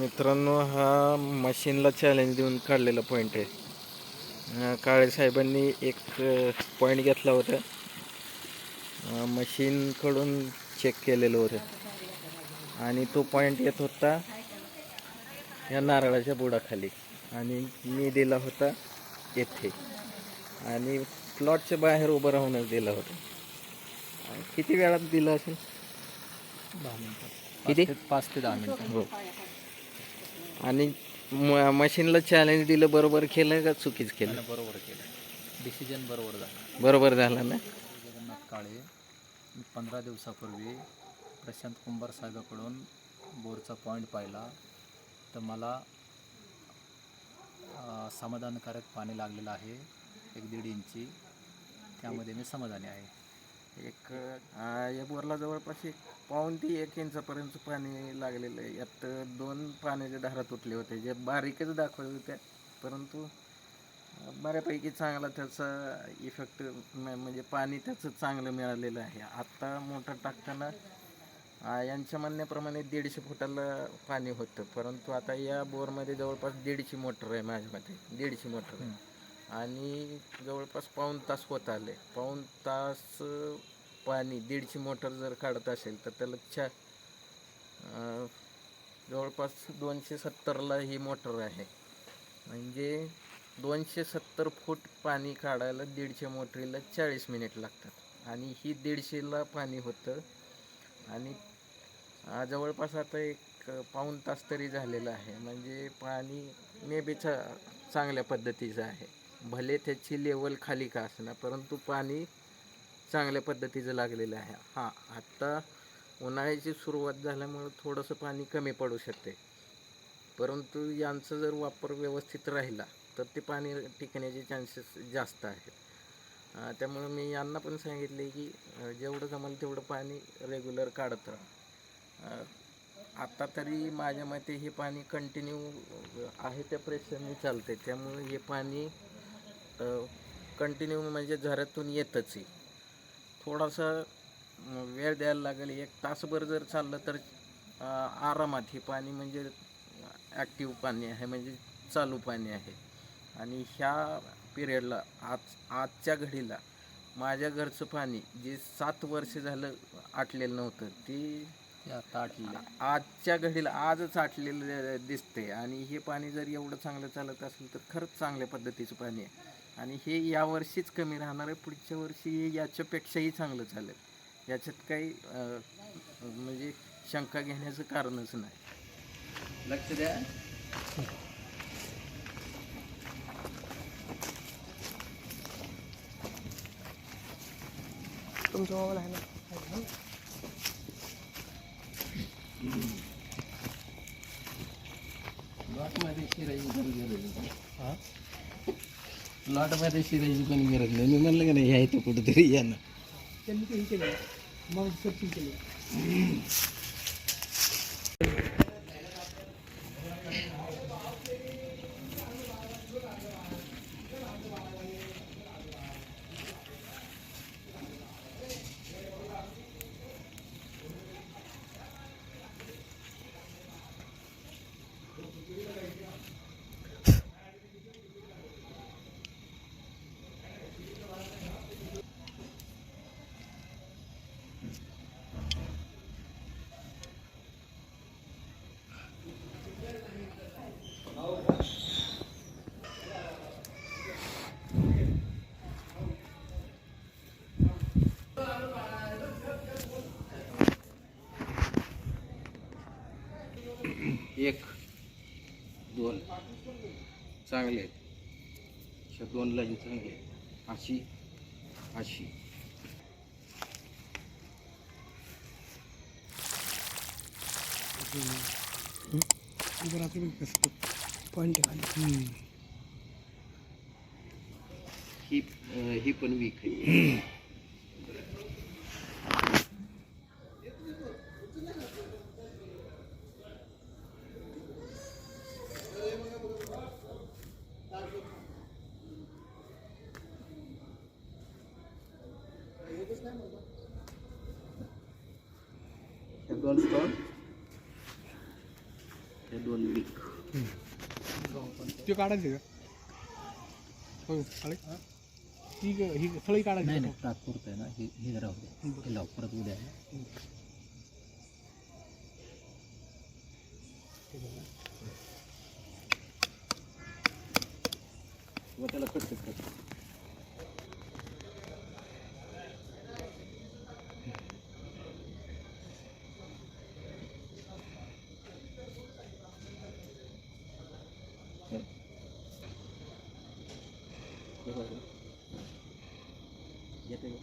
मित्रांनो हा मशीनला चॅलेंज देऊन काढलेला पॉईंट आहे. काळे साहेबांनी एक पॉईंट घेतला होता. मशीनकडून चेक केलेलं होतं. आणि तो पॉईंट येत होता या नारळाच्या बुडाखाली. आणि मी दिला होता येथे. आणि प्लॉटच्या बाहेर उभं राहूनच दिला होता. किती वेळात दिलं असेल? दहा मिनिटं. किती? पाच ते दहा मिनिटं. हो. आणि म- मशीनला चॅलेंज दिलं बरोबर केलं का चुकीच केलं? त्यानं बरोबर केलं. डिसिजन बरोबर झाला. बरोबर झालं ना? जगन्नाथ काळे मी पंधरा दिवसापूर्वी प्रशांत कुंभार साहेबाकडून बोरचा पॉईंट पाहिला. तर मला अं, समाधानकारक पाणी लागलेलं आहे एक दीड इंची त्यामध्ये मी समाधानी आहे. एक या बोरला जवळपास एक पाऊन ते एक इंचापर्यंत पाणी लागलेलं आहे. यात दोन पाण्याच्या धारा तुटले होते जे बारीकच दाखवत होत्या. परंतु बऱ्यापैकी चांगला त्याचा इफेक्ट म्हणजे पाणी त्याचं चांगलं मिळालेलं आहे. आत्ता मोटर टाकताना यांच्या म्हणण्याप्रमाणे दीडशे फुटाला पाणी होतं. परंतु आता या बोरमध्ये जवळपास दीडशे मोटर आहे माझ्या मते. दीडशे मोटर आहे. आणि जवळपास पाऊण तास होत आले. पाऊण तास पाणी दीडशे मोटर जर काढत असेल तर त्याला चा जवळपास दोनशे सत्तरला ही मोटर आहे. म्हणजे दोनशे सत्तर फूट पाणी काढायला दीडशे मोटरीला चाळीस मिनिट लागतात. आणि ही दीडशेला पाणी होतं. आणि जवळपास आता एक पाऊण तास तरी झालेला आहे. म्हणजे पाणी मे चांगल्या पद्धतीचं आहे. भले त्याची लेवल खाली का असणार परंतु पाणी चांगल्या पद्धतीचं लागलेलं आहे. हां आत्ता उन्हाळ्याची सुरुवात झाल्यामुळं थोडंसं पाणी कमी पडू शकते. परंतु यांचा जर वापर व्यवस्थित राहिला तर ते पाणी टिकण्याचे चान्सेस जास्त आहेत. त्यामुळं मी यांना पण सांगितले की जेवढं जमेल तेवढं पाणी रेग्युलर काढत राहा. आत्ता तरी माझ्या मते हे पाणी कंटिन्यू आहे त्या प्रेशरने चालते त्यामुळे हे पाणी कंटिन्यू म्हणजे झऱ्यातून येतच आहे थोडासा वेळ द्यायला लागेल एक तासभर जर चाललं तर आरामात हे पाणी म्हणजे ॲक्टिव्ह पाणी आहे म्हणजे चालू पाणी आहे. आणि ह्या पिरियडला आज आजच्या घडीला माझ्या घरचं पाणी जे सात वर्ष झालं आटलेलं नव्हतं ते आजच्या घडीला आजच आटलेलं दिसते आणि हे पाणी जर एवढं चांगलं चालत असेल तर खरंच चांगल्या पद्धतीचं पाणी आहे. आणि हे यावर्षीच कमी राहणार आहे. पुढच्या वर्षी हे याच्यापेक्षाही चांगलं चालेल. याच्यात काही म्हणजे शंका घेण्याचं कारणच नाही. लक्ष द्या. तुमचा मोबाईल आहे ना? लॉटमध्ये शिरायची पण गरज नाही हा? लॉटमध्ये शिरायची पण गरज नाही मी म्हणलं का नाही यायचं कुठेतरी या ना त्यांनी ते हे केलं मग सर्चिंग केलं एक दोन चांगले आहेत. ह्या दोन लाईन चांगले आहेत. अशी अशी. ही ही पण वीक आहे. दोन स्टॉल हे दोन ते काढायचे का? हो ही? ही फळी काढायची नाही तात्पुरतं आहे ना. हे हे राहू दे. हे लाव परत उद्या व त्याला कट कट कर येते